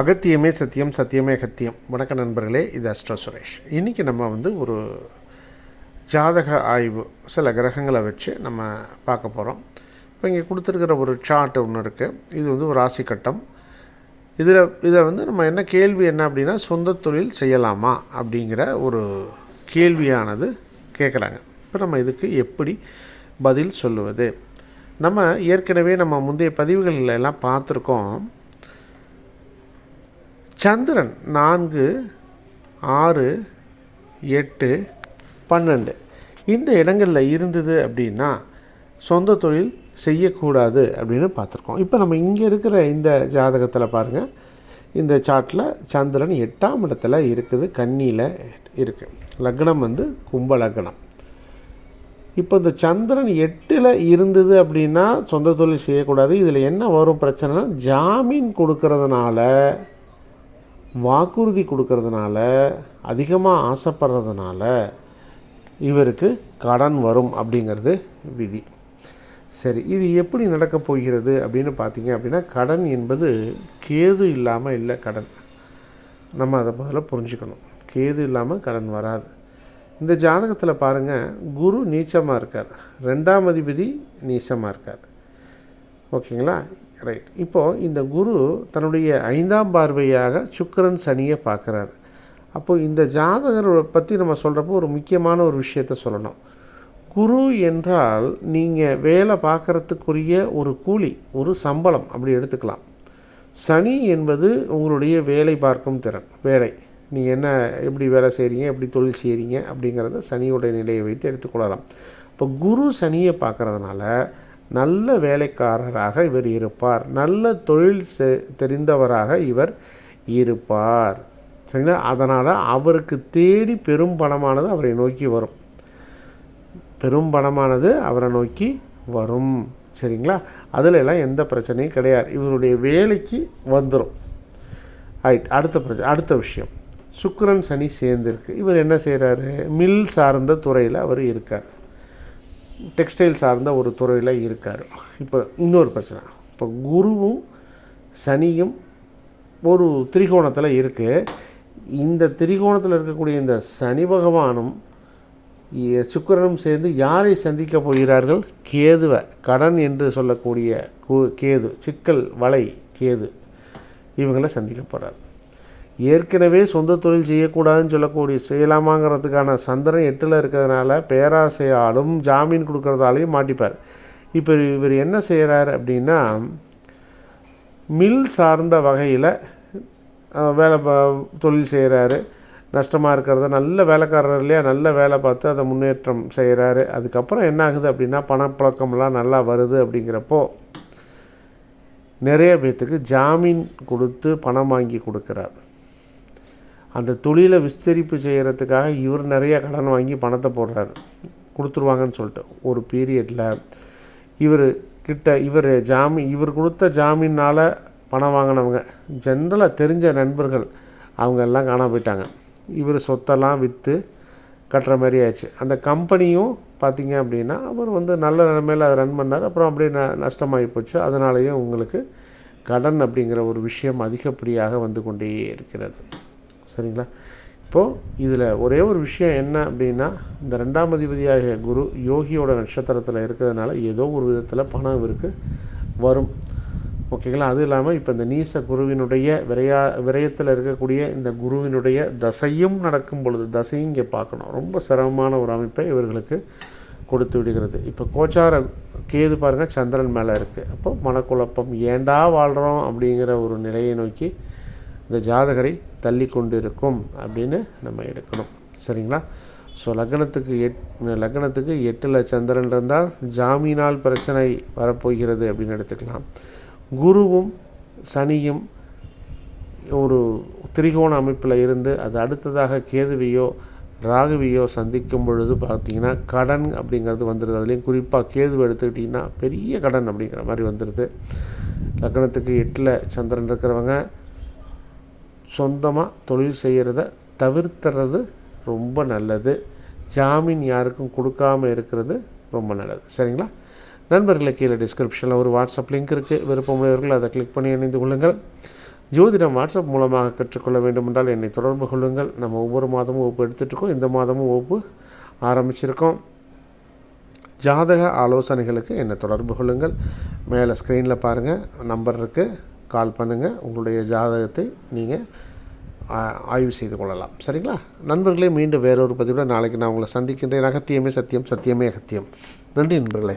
அகத்தியமே சத்தியம் சத்தியமே அகத்தியம். வணக்க நண்பர்களே இது அஸ்ட்ரா சுரேஷ். இன்றைக்கி நம்ம வந்து ஒரு ஜாதக ஆய்வு சில கிரகங்களை வச்சு நம்ம பார்க்க போகிறோம் இப்போ இங்கே கொடுத்துருக்கிற ஒரு சார்ட் ஒன்று இருக்குது இது வந்து ஒரு ராசி கட்டம். இதில் இதை வந்து நம்ம என்ன கேள்வி என்ன அப்படின்னா சொந்த தொழில் செய்யலாமா அப்படிங்கிற ஒரு கேள்வியானது கேட்குறாங்க இப்போ நம்ம இதுக்கு எப்படி பதில் சொல்லுவது? நம்ம ஏற்கனவே நம்ம முந்தைய பதிவுகளில் எல்லாம் பார்த்துருக்கோம். சந்திரன் நான்கு ஆறு எட்டு பன்னெண்டு. இந்த இடங்களில் இருந்தது அப்படின்னா சொந்த தொழில் செய்யக்கூடாது அப்படின்னு பார்த்துருக்கோம். இப்போ நம்ம இங்கே இருக்கிற இந்த ஜாதகத்தில் பாருங்கள் இந்த சார்ட்டில் சந்திரன் எட்டாம் இடத்துல இருக்குது கன்னியில் இருக்குது லக்னம் வந்து கும்ப லக்னம். இப்போ இந்த சந்திரன் எட்டில் இருந்தது அப்படின்னா சொந்த தொழில் செய்யக்கூடாது. இதில் என்ன வரும் பிரச்சனைனா ஜாமீன் கொடுக்கறதுனால வாக்குறுதி கொடுக்கறதுனால அதிகமாக ஆசைப்படுறதுனால இவருக்கு கடன் வரும் அப்படிங்கிறது விதி. சரி இது எப்படி நடக்கப் போகிறது அப்படின்னு பார்த்தீங்க அப்படின்னா கடன் என்பது கேது இல்லாமல் இல்லை கடன். நம்ம அதை முதல்ல புரிஞ்சுக்கணும். கேது இல்லாமல் கடன் வராது. இந்த ஜாதகத்தில் பாருங்கள் குரு நீச்சமாக இருக்கார். ரெண்டாம் அதிபதி நீச்சமாக இருக்கார். ஓகேங்களா? ரைட் இப்போது இந்த குரு தன்னுடைய ஐந்தாம் பார்வையாக சுக்கரன் சனியை பார்க்குறாரு. அப்போது இந்த ஜாதகரை பற்றி நம்ம சொல்கிறப்போ ஒரு முக்கியமான ஒரு விஷயத்த சொல்லணும். குரு என்றால் நீங்கள் வேலை பார்க்குறதுக்குரிய ஒரு கூலி ஒரு சம்பளம் அப்படி எடுத்துக்கலாம். சனி என்பது உங்களுடைய வேலை பார்க்கும் திறன் வேலை. நீங்கள் என்ன எப்படி வேலை செய்கிறீங்க எப்படி தொழில் செய்கிறீங்க அப்படிங்கிறத சனியோடைய நிலையை வைத்து எடுத்துக்கொள்ளலாம் இப்போ குரு சனியை பார்க்குறதுனால நல்ல வேலைக்காரராக இவர் இருப்பார். நல்ல தொழில் தெரிந்தவராக இவர் இருப்பார். சரிங்களா? அதனால் அவருக்கு தேடி பெரும் பணமானது அவரை நோக்கி வரும். பெரும் பணமானது அவரை நோக்கி வரும். சரிங்களா? அதில் எல்லாம் எந்த பிரச்சனையும் கிடையாது. இவருடைய வேலைக்கு வந்துடும் ரைட் அடுத்த பிரச்சனை அடுத்த விஷயம். சுக்கரன் சனி சேர்ந்திருக்கு. இவர் என்ன செய்கிறாரு மில் சார்ந்த துறையில் அவர் இருக்கார். டெக்ஸ்டைல் சார்ந்த ஒரு துறையில் இருக்கார். இப்போ இன்னொரு பிரச்சனை. இப்போ குருவும் சனியும் ஒரு திரிகோணத்தில் இருக்குது இந்த திரிகோணத்தில் இருக்கக்கூடிய இந்த சனி பகவானும் சுக்கரனும் சுக்கிரனும் சேர்ந்து யாரை சந்திக்க போகிறார்கள்? கேதுவை கடன் என்று சொல்லக்கூடிய கு- கேது சிக்கல் வலை கேது. இவங்களை சந்திக்க போகிறார் ஏற்கனவே சொந்த தொழில் செய்யக்கூடாதுன்னு சொல்லக்கூடிய செய்யலாமாங்கிறதுக்கான சந்திரன் எட்டில் இருக்கிறதுனால பேராசையாலும் ஜாமீன் கொடுக்குறதாலையும் மாட்டிப்பார். இப்போ இவர் என்ன செய்கிறார் அப்படின்னா மில் சார்ந்த வகையில் வேலை பா- தொழில் செய்கிறாரு நஷ்டமாக இருக்கிறத நல்ல வேலைக்காரர் இல்லையா நல்ல வேலை பார்த்து அதை முன்னேற்றம் செய்கிறாரு அதுக்கப்புறம் என்ன ஆகுது அப்படின்னா பணப்புழக்கம்லாம் நல்லா வருது அப்படிங்கிறப்போ நிறைய பேர்த்துக்கு ஜாமீன் கொடுத்து பணம் வாங்கி கொடுக்குறார். அந்த தொழிலை விஸ்தரிப்பு செய்கிறதுக்காக இவர் நிறைய கடன் வாங்கி பணத்தை போடுறாரு. கொடுத்துருவாங்கன்னு சொல்லிட்டு ஒரு பீரியடில் இவர் கிட்ட இவர் ஜாமீன் இவர் கொடுத்த ஜாமீனால் பணம் வாங்கினவங்க ஜென்ரலாக தெரிஞ்ச நண்பர்கள் அவங்க எல்லாம் காணாம போயிட்டாங்க. இவர் சொத்தெல்லாம் விற்று கட்டுற மாதிரி ஆச்சு அந்த கம்பெனியும் பார்த்தீங்க அப்படின்னா அவர் வந்து நல்ல நிலைமையில் அதை ரன் பண்ணார். அப்புறம் அப்படியே ந நஷ்டமாகி போச்சு. அதனாலேயும் உங்களுக்கு கடன் அப்படிங்கிற ஒரு விஷயம் அதிகப்படியாக வந்து கொண்டே இருக்கிறது. சரிங்களா? இப்போது இதில் ஒரே ஒரு விஷயம் என்ன அப்படின்னா இந்த ரெண்டாம் அதிபதியாகிய குரு யோகியோட நட்சத்திரத்தில் இருக்கிறதுனால ஏதோ ஒரு விதத்தில் பணம் இவருக்கு வரும். ஓகேங்களா? அதுவும் இல்லாமல் இப்போ இந்த நீச குருவினுடைய விரையா விரயத்தில் இருக்கக்கூடிய இந்த குருவினுடைய தசையும் நடக்கும் பொழுது தசையும் இங்கே பார்க்கணும். ரொம்ப சிரமமான ஒரு அமைப்பை இவர்களுக்கு கொடுத்து விடுகிறது. இப்போ கோச்சார கேது பாருங்கள் சந்திரன் மேலே இருக்குது அப்போ மனக்குழப்பம் ஏண்டா வாழ்கிறோம் அப்படிங்கிற ஒரு நிலையை நோக்கி இந்த ஜாதகரை தள்ளி கொண்டு இருக்கும் அப்படின்னு நம்ம எடுக்கணும். சரிங்களா? ஸோ லக்னத்துக்கு எட் லக்னத்துக்கு எட்டில் சந்திரன் இருந்தால் ஜாமீனால் பிரச்சனை வரப்போகிறது அப்படின்னு எடுத்துக்கலாம். குருவும் சனியும் ஒரு திரிகோண அமைப்பில் இருந்து அது அடுத்ததாக கேதுவையோ ராகுவியோ சந்திக்கும் பொழுது பார்த்தீங்கன்னா கடன் அப்படிங்கிறது வந்துடுது அதுலேயும் குறிப்பாக கேதுவை எடுத்துக்கிட்டிங்கன்னா பெரிய கடன் அப்படிங்கிற மாதிரி வந்துடுது லக்னத்துக்கு எட்டில் சந்திரன் இருக்கிறவங்க சொந்தமாக தொழில் செய்கிறத தவிர்த்துறது ரொம்ப நல்லது. ஜாமீன் யாருக்கும் கொடுக்காம இருக்கிறது ரொம்ப நல்லது. சரிங்களா? நண்பர்களை கீழே டிஸ்கிரிப்ஷனில் ஒரு வாட்ஸ்அப் லிங்க் இருக்குது விருப்பமுடையவர்கள் அதை கிளிக் பண்ணி இணைந்து கொள்ளுங்கள். ஜோதிடம் வாட்ஸ்அப் மூலமாக கற்றுக்கொள்ள வேண்டுமென்றால் என்னை தொடர்பு கொள்ளுங்கள். நம்ம ஒவ்வொரு மாதமும் வகுப்பு எடுத்துகிட்ருக்கோம் இந்த மாதமும் வகுப்பு ஆரம்பிச்சிருக்கோம். ஜாதக ஆலோசனைகளுக்கு என்னை தொடர்பு கொள்ளுங்கள். மேலே ஸ்க்ரீனில் பாருங்கள் நம்பர் இருக்குது கால் பண்ணுங்கள் உங்களுடைய ஜாதகத்தை நீங்கள் ஆ- ஆய்வு செய்து கொள்ளலாம். சரிங்களா? நண்பர்களே மீண்டும் வேறொரு பதிவில் நாளைக்கு நான் உங்களை சந்திக்கின்றேன். அகத்தியமே சத்தியம் சத்தியமே அகத்தியம். நன்றி நண்பர்களே.